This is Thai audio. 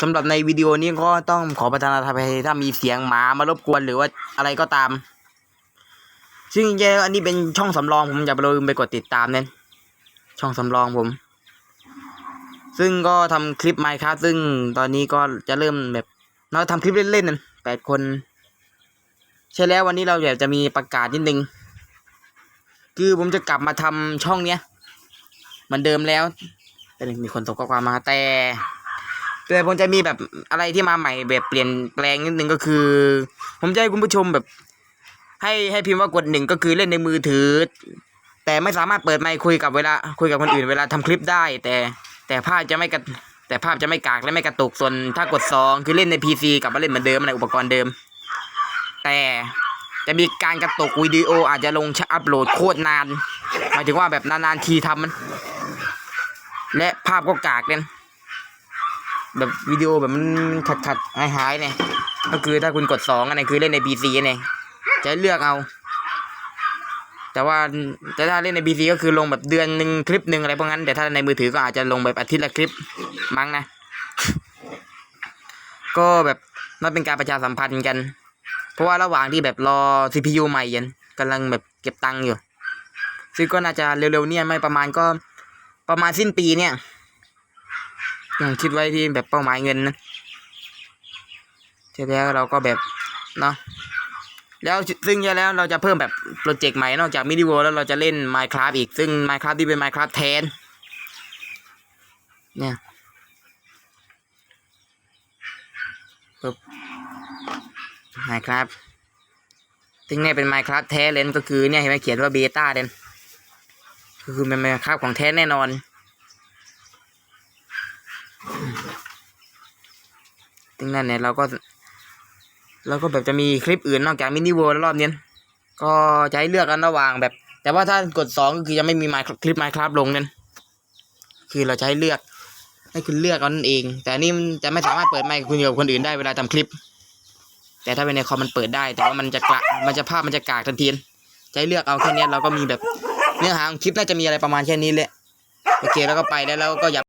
สำหรับในวิดีโอนี้ก็ต้องขอประทานอภัยถ้ามีเสียงหมามารบกวนหรือว่าอะไรก็ตาม ซึ่งแล้วอันนี้เป็นช่องสำรองผมอย่าไปลืมไปกดติดตามเน้นช่องสำรองผม ซึ่งก็ทำคลิปไมค์ครับซึ่งตอนนี้ก็จะเริ่มแบบเราทำคลิปเล่นๆนั่นแปดคน ใช่แล้ววันนี้เราอยากจะมีประกาศนิดนึง คือผมจะกลับมาทำช่องเนี้ยเหมือนเดิมแล้วแต่มีคนส่งข้อความมาแต่ แต่ผมจะมีแบบอะไรที่มาใหม่แบบเปลี่ยนแปลงนิดนึงก็คือ ผมจะให้คุณผู้ชมแบบ ให้ให้พิมพ์ว่ากดหนึ่งก็คือเล่นในมือถือ แต่ไม่สามารถเปิดไมค์คุยกับเวลาคุยกับคนอื่นเวลาทำคลิปได้ แต่แต่ภาพจะไม่กระแต่ภาพจะไม่กากและไม่กระตุกส่วนถ้ากดสองคือเล่นใน PC กลับมาเล่นเหมือนเดิมในอุปกรณ์เดิม แต่จะมีการกระตุกวิดีโออาจจะลงอัพโหลดโคตรนานหมายถึงว่าแบบนานๆทีทำมัน และภาพก็กากเลย แบบวิดีโอแบบมันขัดขัดหายหายๆเนี่ยก็คือถ้าคุณกดสองอันนี้คือเล่นใน PC เนี่ยจะเลือกเอา แต่ว่าแต่ถ้าเล่นใน PC ก็คือลงแบบเดือนหนึ่งคลิปหนึ่งอะไรพวกนั้น แต่ถ้าในมือถือก็อาจจะลงแบบอาทิตย์ละคลิปมั้งนะ ก็แบบมันเป็นการประชาสัมพันธ์กัน เพราะว่าระหว่างที่แบบรอ CPU ใหม่ยันกำลังแบบเก็บตังค์อยู่ซึ่งก็น่าจะเร็วๆเนี่ยไม่ประมาณก็ประมาณสิ้นปีเนี่ย ยังคิดไว้ที่แบบเป้าหมายเงินนะเสร็จแล้วเราก็แบบเนาะแล้วซึ่งแล้วเราจะเพิ่มแบบโปรเจกต์ใหม่นอกจากมิดิวแล้วเราจะเล่น Minecraft อีก ซึ่ง Minecraft ที่เป็น Minecraft แทนเนี่ยปึ๊บ Minecraft ซึ่งเนี่ยเป็น Minecraft แท้เลยก็คือเนี่ยเห็นไหมเขียนว่าเบต้าเด่นคือเป็น Minecraft ของแท้แน่นอน ซึ่งนั่นเนี่ยเราก็เราก็แบบจะมีคลิปอื่นนอกจากมินิเวิร์ลรอบนี้ก็จะให้เลือกกันระหว่างแบบ แต่ว่าถ้ากดสองก็คือจะไม่มีไมค์คลิปไมคครับลงนั่นคือเราจะให้เลือก ให้คุณเลือกเอานั่นเอง แต่นี่มันจะไม่สามารถเปิดไมค์คุณกับคนอื่นได้เวลาทำคลิป แต่ถ้าเป็นในคอมมันเปิดได้ แต่ว่ามันจะกระมันจะภาพมันจะกากทันทีจะให้เลือกเอาแค่นี้เราก็มีแบบเนื้อหาของคลิปน่าจะมีอะไรประมาณแค่นี้แหละโอเคแล้วก็ไปแล้วแล้วก็อย่า